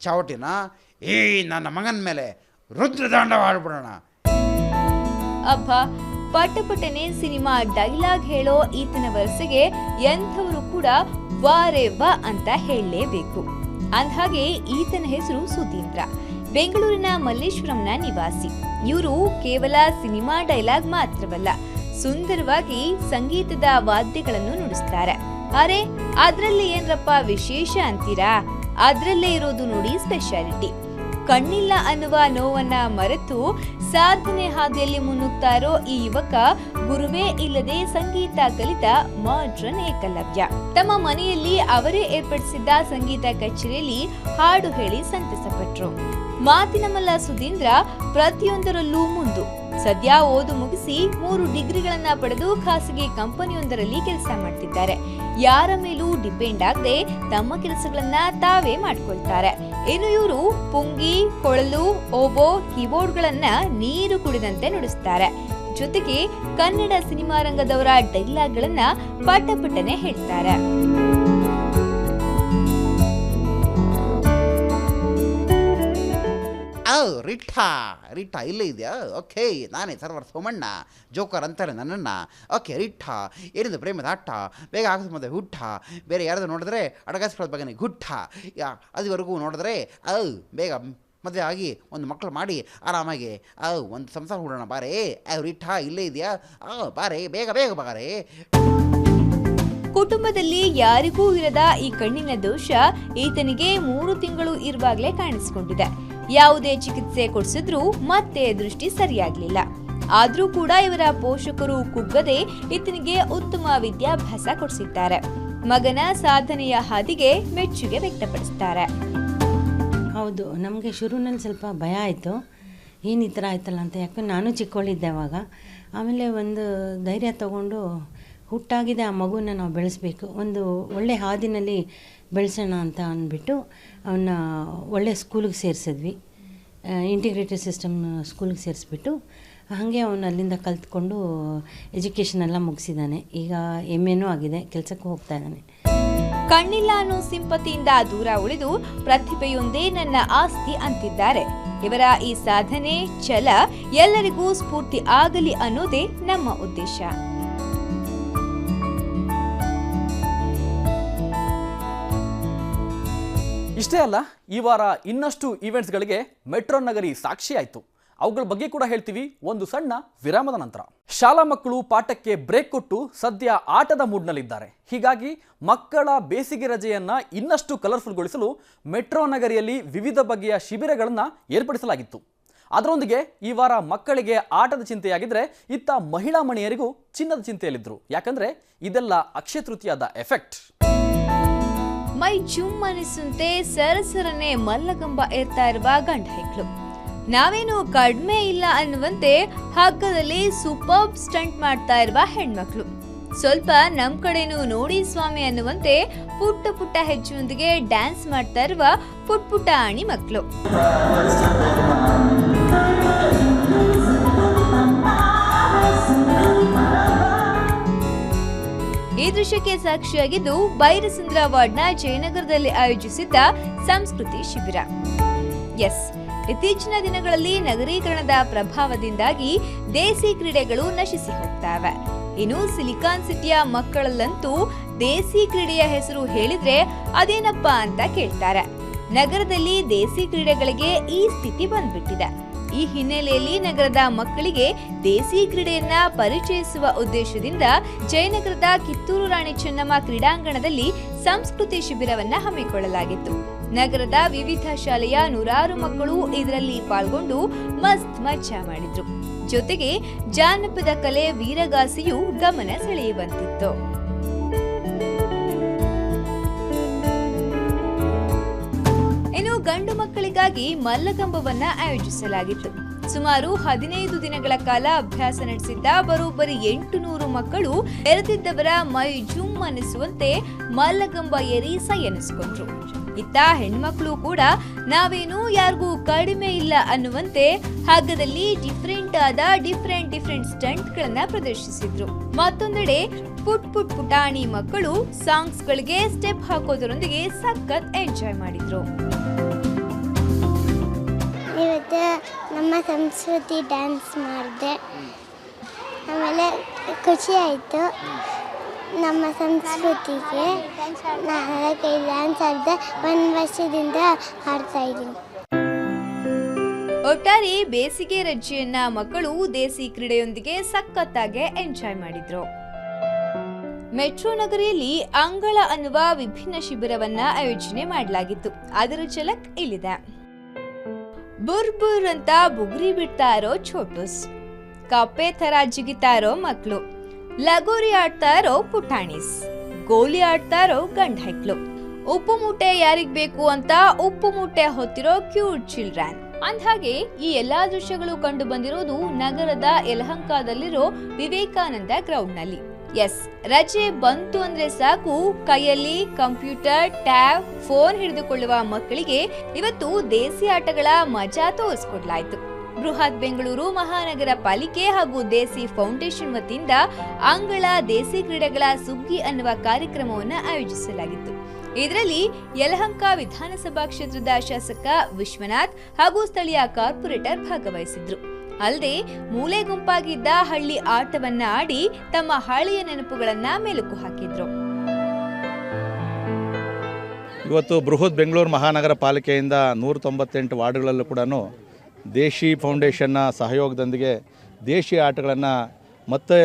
ಚೌಟಿನ ಈ ನನ್ನ ಮಗನ ಮೇಲೆ ರುದ್ರದಾಂಡ ಆಡ್ಬಿಡೋಣ ಅಪ್ಪ ಪಟಪಟನೆ ಸಿನಿಮಾ ಡೈಲಾಗ್ ಹೇಳೋ ಈತನ ವರಸೆಗೆ ಎಂಥವರು ಕೂಡ ವಾರೆ ವಾ ಅಂತ ಹೇಳಲೇಬೇಕು. ಅಂದಹಾಗೆ ಈತನ ಹೆಸರು ಸುಧೀಂದ್ರ. ಬೆಂಗಳೂರಿನ ಮಲ್ಲೇಶ್ವರಂನ ನಿವಾಸಿ. ಇವರು ಕೇವಲ ಸಿನಿಮಾ ಡೈಲಾಗ್ ಮಾತ್ರವಲ್ಲ, ಸುಂದರವಾಗಿ ಸಂಗೀತದ ವಾದ್ಯಗಳನ್ನು ನುಡಿಸ್ತಾರೆ. ಅರೆ, ಅದರಲ್ಲಿ ಏನರಪ್ಪ ವಿಶೇಷ ಅಂತೀರಾ? ಅದರಲ್ಲೇ ಇರೋದು ನೋಡಿ ಸ್ಪೆಷಾಲಿಟಿ. ಕಣ್ಣಿಲ್ಲ ಅನ್ನುವ ನೋವನ್ನ ಮರೆತು ಸಾಧನೆ ಹಾದಿಯಲ್ಲಿ ಮುನ್ನುಗ್ತಾರೋ ಈ ಯುವಕ ಗುರುವೇ ಇಲ್ಲದೆ ಸಂಗೀತ ಕಲಿತ ಮಾಡ್ರನ್ ಏಕಲವ್ಯ. ತಮ್ಮ ಮನೆಯಲ್ಲಿ ಅವರೇ ಏರ್ಪಡಿಸಿದ್ದ ಸಂಗೀತ ಕಚೇರಿಯಲ್ಲಿ ಹಾಡು ಹೇಳಿ ಸಂತಸಪಟ್ರು. ಮಾತಿನ ಮಲ್ಲ ಸುಧೀಂದ್ರ ಪ್ರತಿಯೊಂದರಲ್ಲೂ ಮುಂದು. ಸದ್ಯ ಓದು ಮುಗಿಸಿ ಮೂರು ಡಿಗ್ರಿಗಳನ್ನ ಪಡೆದು ಖಾಸಗಿ ಕಂಪನಿಯೊಂದರಲ್ಲಿ ಕೆಲಸ ಮಾಡ್ತಿದ್ದಾರೆ. ಯಾರ ಮೇಲೂ ಡಿಪೆಂಡ್ ಆಗದೆ ತಮ್ಮ ಕೆಲಸಗಳನ್ನ ತಾವೇ ಮಾಡ್ಕೊಳ್ತಾರೆ. ಇನ್ನು ಇವರು ಪುಂಗಿ, ಕೊಳಲು, ಓಬೋ, ಕೀಬೋರ್ಡ್ಗಳನ್ನ ನೀರು ಕುಡಿದಂತೆ ನುಡಿಸ್ತಾರೆ. ಜೊತೆಗೆ ಕನ್ನಡ ಸಿನಿಮಾ ರಂಗದವರ ಡೈಲಾಗ್ಗಳನ್ನ ಪಟ ಪಟನೆ ಹೇಳ್ತಾರೆ. ಓ ರಿಠ ರಿಠ, ಇಲ್ಲೇ ಇದೆಯಾ? ಓಕೆ, ನಾನೇ ಸರ್ವರ್ ಸೋಮಣ್ಣ, ಜೋಕರ್ ಅಂತಾರೆ ನನ್ನನ್ನು. ಓಕೆ, ರಿಠ, ಏನಿದೆ ಪ್ರೇಮದ ಆಟ? ಬೇಗ ಆಗಸ ಮುಂದೆ ಹುಟ್ಟ ಬೇರೆ ಯಾರಾದರೂ ನೋಡಿದ್ರೆ ಅಡಗಾಸ್ಕೊಳ್ಳೋ ಬಗ್ಗೆ ಗುಟ್ಟ ಅದುವರೆಗೂ ನೋಡಿದ್ರೆ ಅವು ಬೇಗ ಮದುವೆ ಆಗಿ ಒಂದು ಮಕ್ಕಳು ಮಾಡಿ ಆರಾಮಾಗಿ ಆ ಒಂದು ಸಂಸಾರ ಹೂಡೋಣ ಬಾರೆ. ಔ ರಿಠ, ಇಲ್ಲೇ ಇದೆಯಾ? ಬಾರೆ ಬಾರೇ, ಬೇಗ ಬೇಗ ಬಾರೆ. ಕುಟುಂಬದಲ್ಲಿ ಯಾರಿಗೂ ಇರದ ಈ ಕಣ್ಣಿನ ದೋಷ ಈತನಿಗೆ ಮೂರು ತಿಂಗಳು ಇರುವಾಗಲೇ ಕಾಣಿಸಿಕೊಂಡಿದೆ. ಯಾವುದೇ ಚಿಕಿತ್ಸೆ ಕೊಡಿಸಿದ್ರೂ ಮತ್ತೆ ದೃಷ್ಟಿ ಸರಿಯಾಗಲಿಲ್ಲ. ಆದರೂ ಕೂಡ ಇವರ ಪೋಷಕರು ಕುಗ್ಗದೆ ಈತನಿಗೆ ಉತ್ತಮ ವಿದ್ಯಾಭ್ಯಾಸ ಕೊಡಿಸಿದ್ದಾರೆ. ಮಗನ ಸಾಧನೆಯ ಹಾದಿಗೆ ಮೆಚ್ಚುಗೆ ವ್ಯಕ್ತಪಡಿಸ್ತಾರೆ. ಹೌದು, ನಮಗೆ ಶುರುವಿನಲ್ಲಿ ಸ್ವಲ್ಪ ಭಯ ಆಯಿತು. ಏನು ಈ ಥರ ಆಯ್ತಲ್ಲ ಅಂತ. ಯಾಕೆ ನಾನು ಚಿಕ್ಕವಳಿದ್ದೆ ಅವಾಗ. ಆಮೇಲೆ ಒಂದು ಧೈರ್ಯ ತಗೊಂಡು ಹುಟ್ಟಾಗಿದೆ ಆ ಮಗುನ ನಾವು ಬೆಳೆಸಬೇಕು. ಒಂದು ಒಳ್ಳೆ ಹಾದಿನಲ್ಲಿ ಬೆಳೆಸೋಣ ಅಂತ ಅಂದ್ಬಿಟ್ಟು ಅವನ್ನ ಒಳ್ಳೆ ಸ್ಕೂಲಿಗೆ ಸೇರಿಸಿದ್ವಿ. ಇಂಟಿಗ್ರೇಟೆಡ್ ಸಿಸ್ಟಮ್ ಸ್ಕೂಲಿಗೆ ಸೇರಿಸ್ಬಿಟ್ಟು ಹಾಗೆ ಅವನು ಅಲ್ಲಿಂದ ಕಲ್ತ್ಕೊಂಡು ಎಜುಕೇಷನ್ ಎಲ್ಲ ಮುಗಿಸಿದ್ದಾನೆ ಈಗ ಎಂ ಎನೂ ಆಗಿದೆ, ಕೆಲಸಕ್ಕೂ ಹೋಗ್ತಾ ಇದ್ದಾನೆ ಕಣ್ಣಿಲ್ಲ ಅನ್ನೋ ಸಿಂಪತಿಯಿಂದ ದೂರ ಉಳಿದು ಪ್ರತಿಭೆಯೊಂದೇ ನನ್ನ ಆಸ್ತಿ ಅಂತಿದ್ದಾರೆ. ಇವರ ಈ ಸಾಧನೆ, ಛಲ ಎಲ್ಲರಿಗೂ ಸ್ಫೂರ್ತಿ ಆಗಲಿ ಅನ್ನೋದೇ ನಮ್ಮ ಉದ್ದೇಶ. ಇಷ್ಟೇ ಅಲ್ಲ, ಈ ವಾರ ಇನ್ನಷ್ಟು ಈವೆಂಟ್ಸ್ಗಳಿಗೆ ಮೆಟ್ರೋ ನಗರಿ ಸಾಕ್ಷಿಯಾಯಿತು. ಅವುಗಳ ಬಗ್ಗೆ ಕೂಡ ಹೇಳ್ತೀವಿ ಒಂದು ಸಣ್ಣ ವಿರಾಮದ ನಂತರ. ಶಾಲಾ ಮಕ್ಕಳು ಪಾಠಕ್ಕೆ ಬ್ರೇಕ್ ಕೊಟ್ಟು ಸದ್ಯ ಆಟದ ಮೂಡ್ನಲ್ಲಿದ್ದಾರೆ ಹೀಗಾಗಿ ಮಕ್ಕಳ ಬೇಸಿಗೆ ರಜೆಯನ್ನ ಇನ್ನಷ್ಟು ಕಲರ್ಫುಲ್ಗೊಳಿಸಲು ಮೆಟ್ರೋ ನಗರಿಯಲ್ಲಿ ವಿವಿಧ ಬಗೆಯ ಶಿಬಿರಗಳನ್ನು ಏರ್ಪಡಿಸಲಾಗಿತ್ತು. ಅದರೊಂದಿಗೆ ಈ ವಾರ ಮಕ್ಕಳಿಗೆ ಆಟದ ಚಿಂತೆಯಾಗಿದ್ರೆ ಇತ್ತ ಮಹಿಳಾ ಮಣಿಯರಿಗೂ ಚಿನ್ನದ ಚಿಂತೆಯಲ್ಲಿದ್ದರು ಯಾಕಂದ್ರೆ ಇದೆಲ್ಲ ಅಕ್ಷಯ ತೃತೀಯದ ಎಫೆಕ್ಟ್ ಮೈ ಜುಮ್ ಅನಿಸುವಂತೆ ಸರಸರನೆ ಮಲ್ಲಗಂಬ ಏರ್ತಾ ಇರುವ ಗಂಡ ಹೆಕ್ಕಳು ನಾವೇನು ಕಡಿಮೆ ಇಲ್ಲ ಅನ್ನುವಂತೆ ಹಗ್ಗದಲ್ಲಿ ಸೂಪರ್ ಸ್ಟಂಟ್ ಮಾಡ್ತಾ ಇರುವ ಹೆಣ್ಮಕ್ಳು. ಸ್ವಲ್ಪ ನಮ್ ಕಡೆನೂ ನೋಡಿ ಸ್ವಾಮಿ ಅನ್ನುವಂತೆ ಪುಟ್ಟ ಪುಟ್ಟ ಹೆಜ್ಜೆಯೊಂದಿಗೆ ಡ್ಯಾನ್ಸ್ ಮಾಡ್ತಾ ಇರುವ ಪುಟ್ ಪುಟ್ಟ ಅಣಿ ಮಕ್ಕಳು ಈ ದೃಶ್ಯಕ್ಕೆ ಸಾಕ್ಷಿಯಾಗಿದ್ದು ಬೈರಸಂದ್ರ ವಾರ್ಡ್ನ ಜಯನಗರದಲ್ಲಿ ಆಯೋಜಿಸಿದ್ದ ಸಂಸ್ಕೃತಿ ಶಿಬಿರ. ಎಸ್, ಇತ್ತೀಚಿನ ದಿನಗಳಲ್ಲಿ ನಗರೀಕರಣದ ಪ್ರಭಾವದಿಂದಾಗಿ ದೇಸಿ ಕ್ರೀಡೆಗಳು ನಶಿಸಿ ಹೋಗ್ತವೆ. ಇನ್ನು ಸಿಲಿಕಾನ್ ಸಿಟಿಯ ಮಕ್ಕಳಲ್ಲಂತೂ ದೇಸಿ ಕ್ರೀಡೆಯ ಹೆಸರು ಹೇಳಿದ್ರೆ ಅದೇನಪ್ಪ ಅಂತ ಕೇಳ್ತಾರೆ. ನಗರದಲ್ಲಿ ದೇಸಿ ಕ್ರೀಡೆಗಳಿಗೆ ಈ ಸ್ಥಿತಿ ಬಂದ್ಬಿಟ್ಟಿದೆ. ಈ ಹಿನ್ನೆಲೆಯಲ್ಲಿ ನಗರದ ಮಕ್ಕಳಿಗೆ ದೇಸಿ ಕ್ರೀಡೆಯನ್ನ ಪರಿಚಯಿಸುವ ಉದ್ದೇಶದಿಂದ ಜಯನಗರದ ಕಿತ್ತೂರು ರಾಣಿ ಚೆನ್ನಮ್ಮ ಕ್ರೀಡಾಂಗಣದಲ್ಲಿ ಸಂಸ್ಕೃತಿ ಶಿಬಿರವನ್ನ ಹಮ್ಮಿಕೊಳ್ಳಲಾಗಿತ್ತು. ನಗರದ ವಿವಿಧ ಶಾಲೆಯ ನೂರಾರು ಮಕ್ಕಳು ಇದರಲ್ಲಿ ಪಾಲ್ಗೊಂಡು ಮಸ್ತ್ ಮಜಾ ಮಾಡಿದ್ರು. ಜೊತೆಗೆ ಜಾನಪದ ಕಲೆ ವೀರಗಾಸಿಯು ಗಮನ ಸೆಳೆಯುವಂತಿತ್ತು. ಮಕ್ಕಳಿಗಾಗಿ ಮಲ್ಲಕಂಬವನ್ನ ಆಯೋಜಿಸಲಾಗಿತ್ತು. ಸುಮಾರು ಹದಿನೈದು ದಿನಗಳ ಕಾಲ ಅಭ್ಯಾಸ ನಡೆಸಿದ್ದ ಬರೋಬ್ಬರಿ ಎಂಟು ನೂರು ಮಕ್ಕಳು ಎರೆದಿದ್ದವರ ಮೈ ಜುಮ್ ಅನಿಸುವಂತೆ ಮಲ್ಲಗಂಬ ಏರಿ ಸೈ ಎನಿಸ್ಕೊಂಡ್ರು ಇತ್ತ ಹೆಣ್ಮಕ್ಳು ಕೂಡ ನಾವೇನು ಯಾರಿಗೂ ಕಡಿಮೆ ಇಲ್ಲ ಅನ್ನುವಂತೆ ಹಗ್ಗದಲ್ಲಿ ಡಿಫ್ರೆಂಟ್ ಆದ ಡಿಫ್ರೆಂಟ್ ಡಿಫ್ರೆಂಟ್ ಸ್ಟಂಟ್ಗಳನ್ನ ಪ್ರದರ್ಶಿಸಿದ್ರು. ಮತ್ತೊಂದೆಡೆ ಪುಟ್ ಪುಟ್ ಪುಟಾಣಿ ಮಕ್ಕಳು ಸಾಂಗ್ಸ್ ಗಳಿಗೆ ಸ್ಟೆಪ್ ಹಾಕೋದರೊಂದಿಗೆ ಸಖತ್ ಎಂಜಾಯ್ ಮಾಡಿದ್ರು. ಇವತ್ತು ನಮ್ಮ ಸಂಸ್ಕೃತಿ ಡ್ಯಾನ್ಸ್ ಮಾಡಿದೆ. ಆಮೇಲೆ ಖುಷಿ ಆಯಿತು ನಮ್ಮ ಸಂಸ್ಕೃತಿಗೆ. ನಾಲ್ಕೈದು ಡ್ಯಾನ್ಸ್ ಆಡಿದೆ ಒಂದು ವರ್ಷದಿಂದ ಆಡ್ತಾ ಇದ್ದೀನಿ. ಒಟ್ಟಾರೆ ಬೇಸಿಗೆ ರಜೆಯನ್ನ ಮಕ್ಕಳು ದೇಸಿ ಕ್ರೀಡೆಯೊಂದಿಗೆ ಸಖತ್ತಾಗೆ ಎಂಜಾಯ್ ಮಾಡಿದ್ರು. ಮೆಟ್ರೋ ನಗರಿಯಲ್ಲಿ ಅಂಗಳ ಅನ್ನುವ ವಿಭಿನ್ನ ಶಿಬಿರವನ್ನ ಆಯೋಜನೆ ಮಾಡಲಾಗಿತ್ತು. ಅದರ ಝಲಕ್ ಇಲ್ಲಿದೆ. ಬುರ್ ಬುರ್ ಅಂತ ಬುಗ್ರಿ ಬಿಡ್ತಾ ಇರೋ ಛೋಟುಸ್. ಕಪ್ಪೆ ತರ ಜಿಗಿತಾ ಇರೋ ಮಕ್ಕಳು ಲಗೋರಿ ಆಡ್ತಾ ಇರೋ ಪುಟಾಣಿಸ್. ಗೋಲಿ ಆಡ್ತಾ ಇರೋ ಗಂಡ ಹೆಕ್ಳು ಉಪ್ಪು ಮೂಟೆ ಯಾರಿಗ್ ಬೇಕು ಅಂತ ಉಪ್ಪು ಮೂಟೆ ಹೊತ್ತಿರೋ ಕ್ಯೂಟ್ ಚಿಲ್ಡ್ರನ್. ಅಂದ್ಹಾಗೆ ಈ ಎಲ್ಲಾ ದೃಶ್ಯಗಳು ಕಂಡು ಬಂದಿರೋದು ನಗರದ ಯಲಹಂಕದಲ್ಲಿರೋ ವಿವೇಕಾನಂದ ಗ್ರೌಂಡ್ನಲ್ಲಿ ಎಸ್ ರಜೆ ಬಂತು ಅಂದ್ರೆ ಸಾಕು. ಕೈಯಲ್ಲಿ ಕಂಪ್ಯೂಟರ್, ಟ್ಯಾಬ್, ಫೋನ್ ಹಿಡಿದುಕೊಳ್ಳುವ ಮಕ್ಕಳಿಗೆ ಇವತ್ತು ದೇಸಿ ಆಟಗಳ ಮಜಾ ತೋರಿಸ್ಕೊಡ್ಲಾಯ್ತು. ಬೃಹತ್ ಬೆಂಗಳೂರು ಮಹಾನಗರ ಪಾಲಿಕೆ ಹಾಗೂ ದೇಸಿ ಫೌಂಡೇಶನ್ ವತಿಯಿಂದ ಅಂಗಳ ದೇಸಿ ಕ್ರೀಡೆಗಳ ಸುಗ್ಗಿ ಅನ್ನುವ ಕಾರ್ಯಕ್ರಮವನ್ನು ಆಯೋಜಿಸಲಾಗಿತ್ತು. ಇದರಲ್ಲಿ ಯಲಹಂಕ ವಿಧಾನಸಭಾ ಕ್ಷೇತ್ರದ ಶಾಸಕ ವಿಶ್ವನಾಥ್ ಹಾಗೂ ಸ್ಥಳೀಯ ಕಾರ್ಪೊರೇಟರ್ ಭಾಗವಹಿಸಿದ್ರು. ಅಲ್ಲದೆ ಮೂಲೆ ಗುಂಪಾಗಿದ್ದ ಹಳ್ಳಿ ಆಟವನ್ನ ಆಡಿ ತಮ್ಮ ಹಳೆಯ ನೆನಪುಗಳನ್ನ ಮೆಲುಕು ಹಾಕಿದ್ರು. ಇವತ್ತು ಬೃಹತ್ ಬೆಂಗಳೂರು ಮಹಾನಗರ ಪಾಲಿಕೆಯಿಂದ ನೂರ ತೊಂಬತ್ತೆಂಟು ವಾರ್ಡ್ಗಳಲ್ಲೂ ಕೂಡ ದೇಶಿ ಫೌಂಡೇಶನ್ನ ಸಹಯೋಗದೊಂದಿಗೆ ದೇಶಿ ಆಟಗಳನ್ನು ಮತ್ತೆ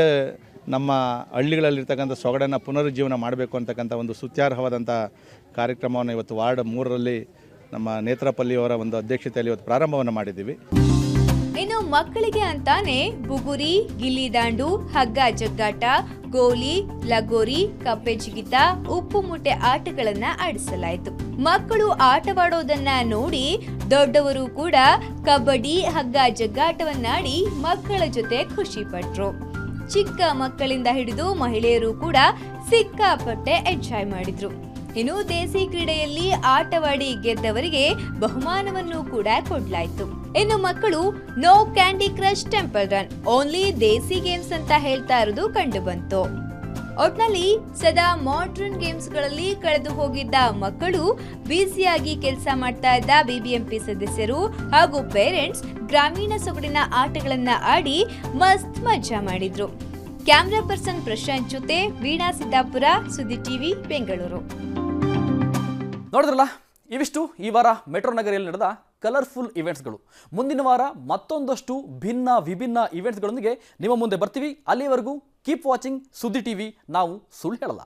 ನಮ್ಮ ಹಳ್ಳಿಗಳಲ್ಲಿರ್ತಕ್ಕಂಥ ಸೊಗಡನ್ನು ಪುನರುಜ್ಜೀವನ ಮಾಡಬೇಕು ಅಂತಕ್ಕಂಥ ಒಂದು ಸುತ್ಯಾರ್ಹವಾದಂಥ ಕಾರ್ಯಕ್ರಮವನ್ನು ಇವತ್ತು ವಾರ್ಡ್ ಮೂರರಲ್ಲಿ ನಮ್ಮ ನೇತ್ರಪಲ್ಲಿಯವರ ಒಂದು ಅಧ್ಯಕ್ಷತೆಯಲ್ಲಿ ಇವತ್ತು ಪ್ರಾರಂಭವನ್ನು ಮಾಡಿದ್ದೀವಿ. ಇನ್ನು ಮಕ್ಕಳಿಗೆ ಅಂತಾನೆ ಬುಗುರಿ, ಗಿಲ್ಲಿ ದಾಂಡು, ಹಗ್ಗ ಜಗ್ಗಾಟ, ಗೋಲಿ, ಲಗೋರಿ, ಕಪ್ಪೆ ಜಿಗಿತ, ಉಪ್ಪು ಮುಟ್ಟೆ ಆಟಗಳನ್ನ ಆಡಿಸಲಾಯಿತು. ಮಕ್ಕಳು ಆಟವಾಡೋದನ್ನ ನೋಡಿ ದೊಡ್ಡವರು ಕೂಡ ಕಬಡ್ಡಿ, ಹಗ್ಗ ಜಗ್ಗಾಟವನ್ನಾಡಿ ಮಕ್ಕಳ ಜೊತೆ ಖುಷಿ ಪಟ್ರು ಚಿಕ್ಕ ಮಕ್ಕಳಿಂದ ಹಿಡಿದು ಮಹಿಳೆಯರು ಕೂಡ ಸಿಕ್ಕಾಪಟ್ಟೆ ಎಂಜಾಯ್ ಮಾಡಿದ್ರು. ಇನ್ನು ದೇಸಿ ಕ್ರೀಡೆಯಲ್ಲಿ ಆಟವಾಡಿ ಗೆದ್ದವರಿಗೆ ಬಹುಮಾನವನ್ನು ಕೂಡ ಕೊಡಲಾಯಿತು. ಇನ್ನು ಮಕ್ಕಳು no Candy Crush Temple Run only desi games ಅಂತ ಹೇಳ್ತಾ ಇರೋದು ಕಂಡು ಬಂತು ಒಟ್ನಲ್ಲಿ ಸದಾ ಮಾಡ್ರನ್ ಗೇಮ್ಸ್ಗಳಲ್ಲಿ ಕಳೆದು ಹೋಗಿದ್ದ ಮಕ್ಕಳು ಬಿಸಿಯಾಗಿ ಕೆಲಸ ಮಾಡ್ತಾ ಇದ್ದ ಬಿಬಿಎಂಪಿ ಸದಸ್ಯರು ಹಾಗೂ ಪೇರೆಂಟ್ಸ್ ಗ್ರಾಮೀಣ ಸೊಗಡಿನ ಆಟಗಳನ್ನ ಆಡಿ ಮಸ್ತ್ ಮಜಾ ಮಾಡಿದ್ರು. ಕ್ಯಾಮ್ರಾ ಪರ್ಸನ್ ಪ್ರಶಾಂತ್ ಜೊತೆ ವೀಣಾ ಸಿದ್ದಾಪುರ, ಸುದ್ದಿ ಟಿವಿ, ಬೆಂಗಳೂರು. ನೋಡಿದ್ರಲ್ಲ, ಇವಿಷ್ಟು ಈ ವಾರ ಮೆಟ್ರೋ ನಗರಿಯಲ್ಲಿ ನಡೆದ ಕಲರ್ಫುಲ್ ಇವೆಂಟ್ಸ್ಗಳು ಮುಂದಿನ ವಾರ ಮತ್ತೊಂದಷ್ಟು ಭಿನ್ನ, ವಿಭಿನ್ನ ಇವೆಂಟ್ಸ್ಗಳೊಂದಿಗೆ ನಿಮ್ಮ ಮುಂದೆ ಬರ್ತೀವಿ. ಅಲ್ಲಿವರೆಗೂ ಕೀಪ್ ವಾಚಿಂಗ್ ಸುದ್ದಿ ಟಿವಿ. ನಾವು ಸುಳ್ಳು ಹೇಳಲ್ಲ.